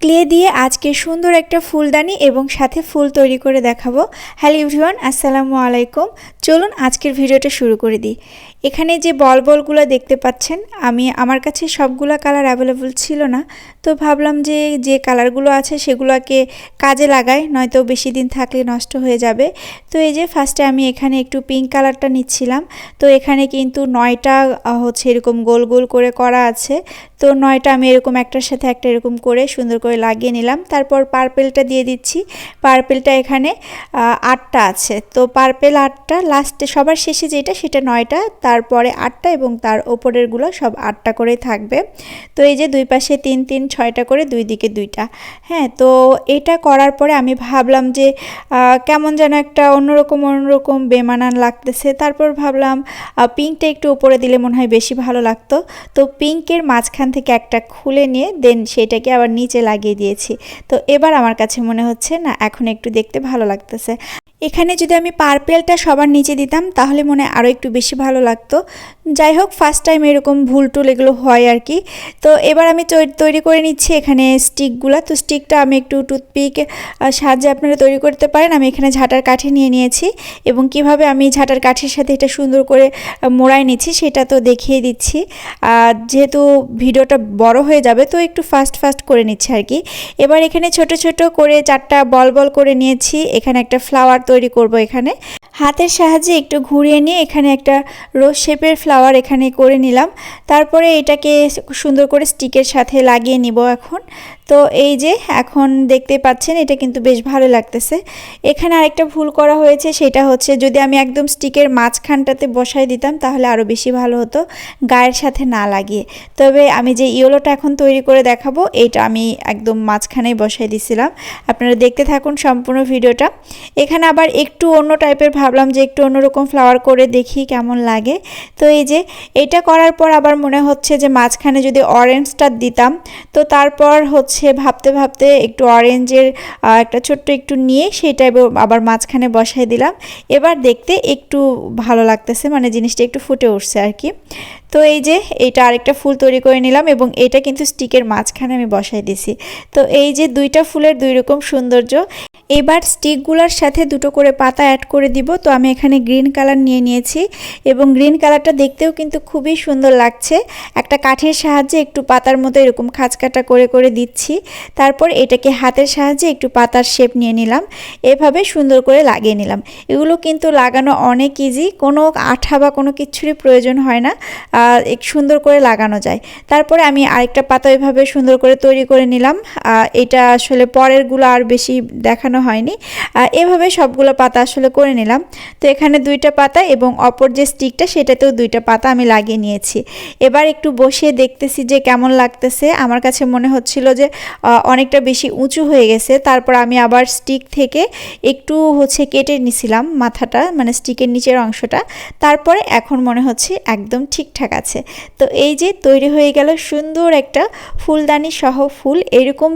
Clay দিয়ে আজকে সুন্দর একটা ফুলদানি এবং সাথে ফুল তৈরি করে দেখাবো। হ্যালো ইভরিওয়ান আসসালামু আলাইকুম। চলুন আজকের ভিডিওটা শুরু করে দিই। এখানে যে বল বলগুলো দেখতে পাচ্ছেন, আমি আমার কাছে সবগুলো কালার অ্যাভেলেবল ছিল না, তো ভাবলাম যে যে কালারগুলো আছে সেগুলোকে কাজে লাগাই, নয়তো বেশি দিন থাকলে নষ্ট হয়ে যাবে। তো এই যে ফার্স্টে আমি এখানে একটু পিঙ্ক কালারটা নিচ্ছিলাম, তো এখানে কিন্তু নয়টা হচ্ছে এরকম গোল গোল করে করা আছে। তো নয়টা আমি এরকম একটার সাথে একটা এরকম করে সুন্দর করে লাগিয়ে নিলাম। তারপর পার্পেলটা দিয়ে দিচ্ছি। পার্পেলটা এখানে আটটা আছে। তো পার্পেল আটটা লাস্টে সবার শেষে যেটা, সেটা নয়টা। তারপরে আটটা এবং তার ওপরেরগুলো সব আটটা করে থাকবে। তো এই যে দুই পাশে তিন তিন, ছয়টা করে দুই দিকে দুইটা। হ্যাঁ তো এটা করার পরে আমি ভাবলাম যে কেমন যেন একটা অন্যরকম অন্যরকম বেমানান লাগতেছে। তারপর ভাবলাম পিঙ্কটা একটু উপরে দিলে মনে হয় বেশি ভালো লাগতো। তো পিঙ্কের মাঝখান থেকে একটা খুলে নিয়ে দেন সেটাকে আবার নিচে লাগিয়ে দিয়েছি। তো এবার আমার কাছে মনে হচ্ছে, না, এখন একটু দেখতে ভালো লাগতেছে। এখানে যদি আমি পার্পেলটা সবার নিচে দিতাম, তাহলে মনে আরও একটু বেশি ভালো লাগতো। যাই হোক ফার্স্ট টাইম এরকম ভুল টুল এগুলো হয় আর কি। তো এবার আমি তৈরি করে নিচ্ছি এখানে স্টিকগুলো তো স্টিকটা আমি একটু টুথপিক সাহায্যে আপনারা তৈরি করতে পারেন। আমি এখানে ঝাঁটার কাঠি নিয়ে নিয়েছি এবং কীভাবে আমি ঝাঁটার কাঠির সাথে এটা সুন্দর করে মোড়াই নিচ্ছি সেটা তো দেখিয়ে দিচ্ছি। আর যেহেতু ভিডিওটা বড় হয়ে যাবে, তো একটু ফাস্ট ফাস্ট করে নিচ্ছি আর কি এবার এখানে ছোট ছোট করে চারটা বল বল করে নিয়েছি। এখানে একটা ফ্লাওয়ার তৈরি করব এখানে। হাতের সাহায্যে একটু ঘুরিয়ে নিয়ে এখানে একটা রোজ শেপের ফ্লাওয়ার এখানে করে নিলাম। তারপরে এটাকে সুন্দর করে স্টিকের সাথে লাগিয়ে নিব এখন। তো এই যে এখন দেখতে পাচ্ছেন, এটা কিন্তু বেশ ভালো লাগতেছে। এখানে আরেকটা ভুল করা হয়েছে, সেটা হচ্ছে যদি আমি একদম স্টিকের মাঝখানটাতে বসাই দিতাম, তাহলে আরও বেশি ভালো হতো গায়ের সাথে না লাগিয়ে। তবে আমি যে ইয়েলোটা এখন তৈরি করে দেখাবো, এটা আমি একদম মাঝখানেই বসাই দিছিলাম। আপনারা দেখতে থাকুন সম্পূর্ণ ভিডিওটা। এখানে আবার একটু অন্য টাইপের ভাবলাম যে একটু অন্যরকম ফ্লাওয়ার করে দেখি কেমন লাগে। তো এই যে এটা করার পর আবার মনে হচ্ছে যে মাঝখানে যদি অরেঞ্জটা দিতাম, তো তারপর হচ্ছে ভাবতে ভাবতে একটু অরেঞ্জের একটা ছোট্ট একটু নিয়ে সেটা আবার মাঝখানে বসাই দিলাম। এবার দেখতে একটু ভালো লাগতেছে মানে জিনিসটা একটু ফুটে উঠছে আর কি। তো এই যে এটা আরেকটা ফুল তৈরি করে নিলাম এবং এটা কিন্তু স্টিকের মাঝখানে আমি বসাই দিছি। তো এই যে দুইটা ফুলের দুই রকম সৌন্দর্য, এবার স্টিকগুলোর সাথে দুটো করে পাতা অ্যাড করে দিব। তো আমি এখানে গ্রিন কালার নিয়ে নিয়েছি এবং গ্রিন কালারটা দেখতেও কিন্তু খুবই সুন্দর লাগছে। একটা কাঠের সাহায্যে একটু পাতার মতো এরকম খাঁচকাটা করে করে দিচ্ছি। তারপর এটাকে হাতের সাহায্যে একটু পাতার শেপ নিয়ে নিলাম। এভাবে সুন্দর করে লাগিয়ে নিলাম। এগুলো কিন্তু লাগানো অনেক ইজি কোনো আঠা বা কোনো কিছুরই প্রয়োজন হয় না সুন্দর করে লাগানো যায়। তারপরে আমি আরেকটা পাতা এভাবে সুন্দর করে তৈরি করে নিলাম। এটা আসলে পরেরগুলো আর বেশি দেখানো হয়নি। এভাবে সবগুলো পাতা আসলে করে নিলাম। তো এখানে দুইটা পাতা এবং অপর যে স্টিকটা সেটাতেও দুইটা পাতা আমি লাগিয়ে নিয়েছি। এবার একটু বসিয়ে দেখতেছি যে কেমন লাগতেছে। আমার কাছে মনে হচ্ছিল যে অনেকটা বেশি উঁচু হয়ে গেছে। তারপর আমি আবার স্টিক থেকে একটু হচ্ছে কেটে নিছিলাম মাথাটা মানে স্টিকের নিচের অংশটা। তারপরে এখন মনে হচ্ছে একদম ঠিকঠাক আছে। তো এই যে তৈরি হয়ে গেল সুন্দর একটা ফুলদানি সহ ফুল। এরকম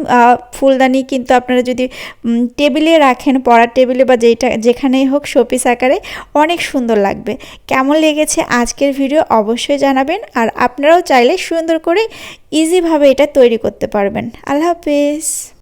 ফুলদানি কিন্তু আপনারা যদি টেবিলে রাখেন, পড়ার টেবিলে বা যেটা, যেখানেই হোক শোপিস আকারে অনেক সুন্দর লাগবে। কেমন লেগেছে আজকের ভিডিও অবশ্যই জানাবেন। আর আপনারাও চাইলে সুন্দর করে ইজিভাবে এটা তৈরি করতে পারবেন। আল্লাহ হাফেজ।